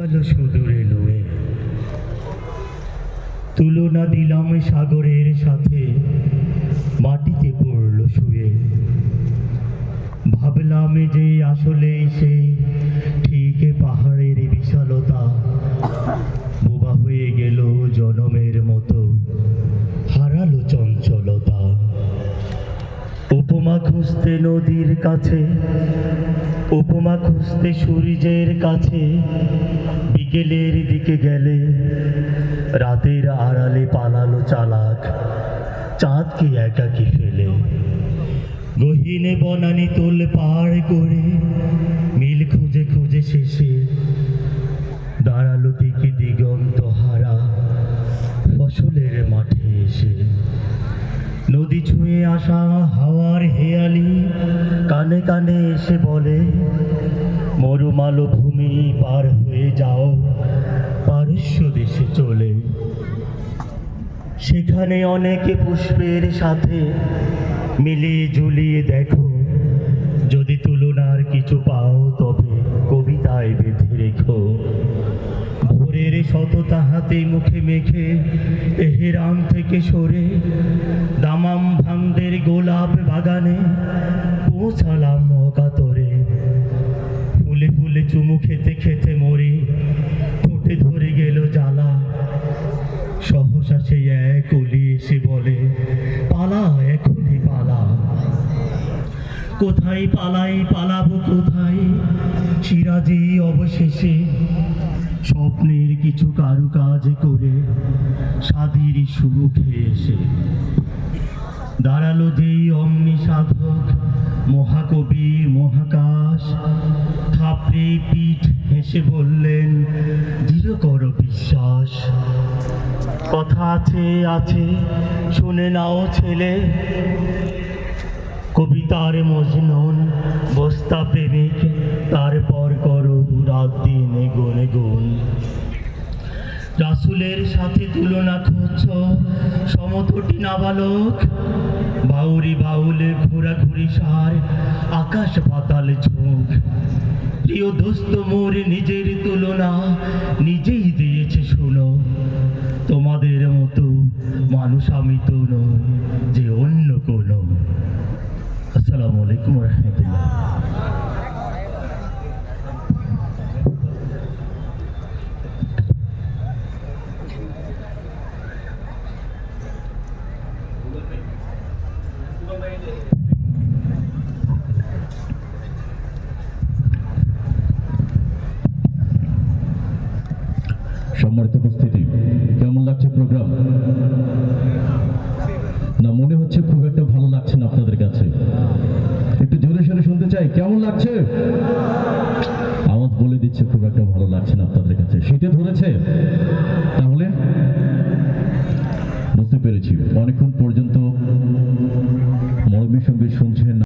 গেল সুদূরে নুয়ে তুলনা দিলাম সাগরের সাথে, মাটিতে পড়ল শুয়ে। ভাবলাম যে আসলে সেই ঠিক পাহাড়ের বিশালতা। বোবা হয়ে গেল জনমের মতো, হারালো চঞ্চলতা। উপমা খুঁজতে নদীর কাছে উপমা খুঁজতে সূর্যের কাছে, বিকেলের দিকে গেলে রাতের আড়ালে পালালো চালাক, চাঁদকে একাকি ফেলে। গহিনে বনানি তোল পাড় করে মিল খুঁজে খুঁজে শেষে দাঁড়াল দিকে দিগন্ত হারা ফসলের মাঠে এসে। নদী ছুঁয়ে আসা হাওয়ার হেয়ালি কানে কানে এসে বলে, মরুমালো ভূমি পার হয়ে যাও, পারস্য দেশে চলে। সেখানে অনেকে পুষ্পের সাথে মিলিয়ে ঝুলিয়ে দেখো, যদি তুলনার কিছু পাও তবে কবিতায় বেঁধে রেখো। ভোরের শততা হাতে মুখে মেখে এহেরাম থেকে সরে দামাম ভাঙদের গোলাপ বাগানে পৌঁছালাম অকাতরে ফুলে ফুলে চুমু খেতে খেতে মরি, ঠোঁটে ধরে গেল জ্বালা। সহসা সেই এক অলি এসে বলে, পালা, এখনই পালা। কোথায় পালাই, পালাবো কোথায়? সিরাজি অবশেষে স্বপ্নের কিছু কারুকাজ করে স্বাধীর সুখে এসে। দাঁড়াল যেই অমনি সাধক মহাকবি, মহাকাশ থাপড়ে পিঠ হেসে বললেন দৃঢ় কর বিশ্বাস। কথা আছে আছে, শুনে নাও ছেলে। কবিতার মজনুন, বস্তা প্রেমিক, তারপর করো রাত দিন গুনে গুণ রাসুলের সাথে তুলনা করছ, সমতটি নাবালক, বাউরি বাউলে ঘোরাঘুরি সার, আকাশ পাতাল ঝোঁক। প্রিয় দোস্ত, মোর নিজের তুলনা নিজেই দিয়েছে, শোনো। তোমাদের মতো মানুষ আমি তো নই, যে অন্য কোনো। আসসালামু আলাইকুম রহমতুল্লাহ। সম্মানিত উপস্থিতি, কেমন লাগছে প্রোগ্রাম না, মনে হচ্ছে খুব একটা ভালো লাগছে না আপনাদের কাছে। একটু জোরে সোরে শুনতে চাই, কেমন লাগছে? আওয়াজ বলে দিচ্ছে, খুব একটা ভালো লাগছে না আপনাদের কাছে। শীতে ধরেছে, তাহলে? বুঝতে পেরেছি। অনেকক্ষণ পর্যন্ত সঙ্গে শুনছেন